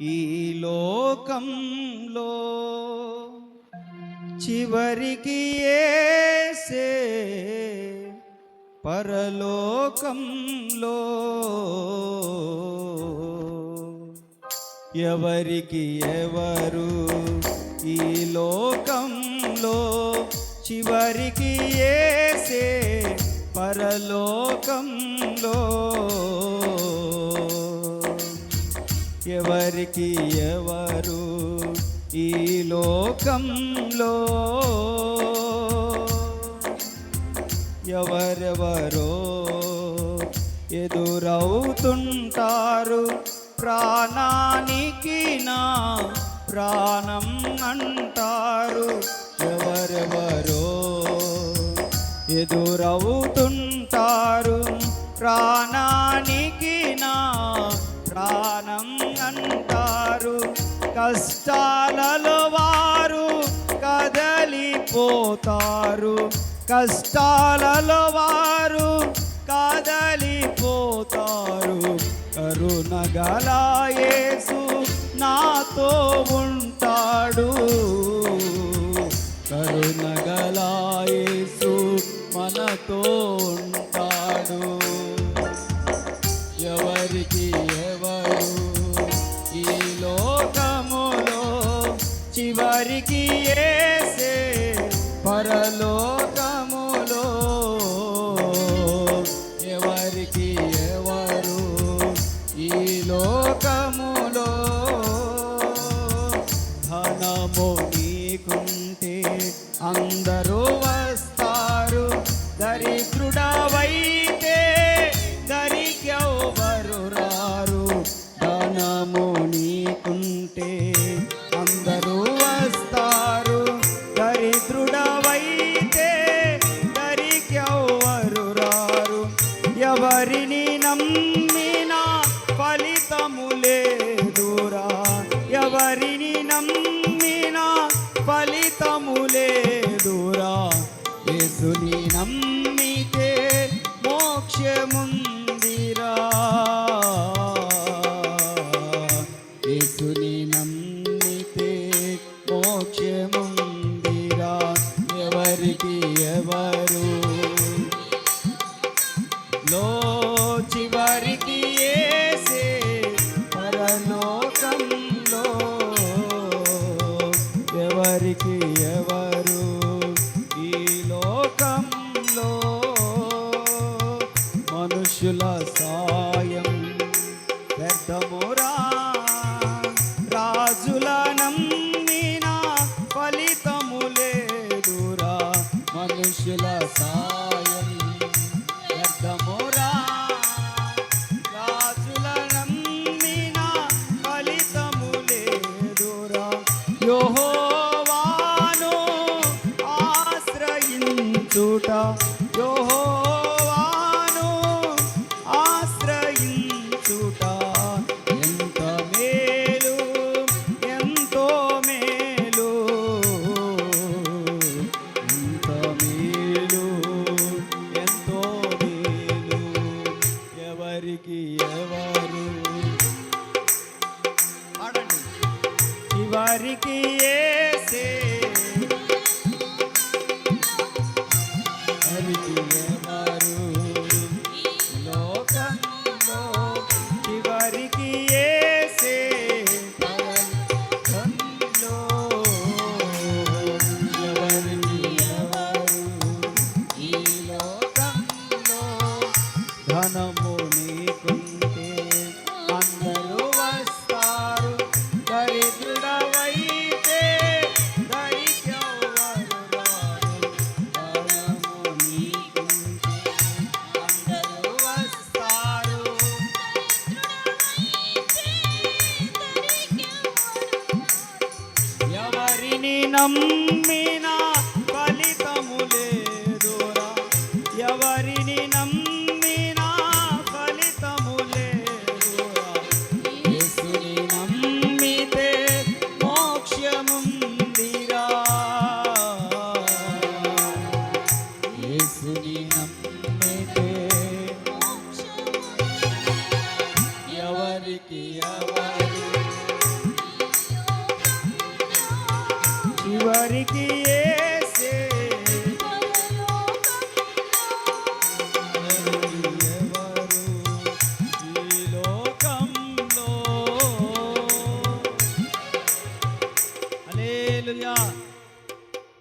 ఈ లోకంలో చివరికి ఏసే పరలోకంలో ఎవరికి ఎవరు ఈ లోకంలో చివరికి ఏసే పరలోకంలో ఎవరికి ఎవరు ఈ లోకంలో? ఎవరెవరో ఎదురవుతుంటారు ప్రాణానికి నా ప్రాణం అంటారు. ఎవరెవరో ఎదురవుతుంటారు అంటారు కష్టాలలో వారు కదలిపోతారు. కష్టాలలో వారు కదలిపోతారు. కరుణగలయేసు నాతో ఉంటాడు. కరుణగలయేసు మనతో ఉంటాడు. ఎవరికి ఎవరు వారికి ఏసే పరలోకములో. ఎవరికి ఎవరు ఈ లోకములో? ధనము నీకుంటే అందరూ వస్తారు. దరిద్రుడవైతే దరికెవరు రారు. ధనము నీకుంటే అందరూ ఎవరిని నమ్మినా ఫలితము లేదురా. ఎవరిని నమ్మినా ఫలితము లేదురా. యేసుని నమ్మితే మోక్షముంది. Oh. टूटा जो हो ధనము నీకుంటే అందరూ వస్తారు దరిద్రుడవైతే దరిద్రవరు రారు. ధనము నీకుంటే అందరూ వస్తారు ఎవరిని నమ్మినా ఎవరికి ఏ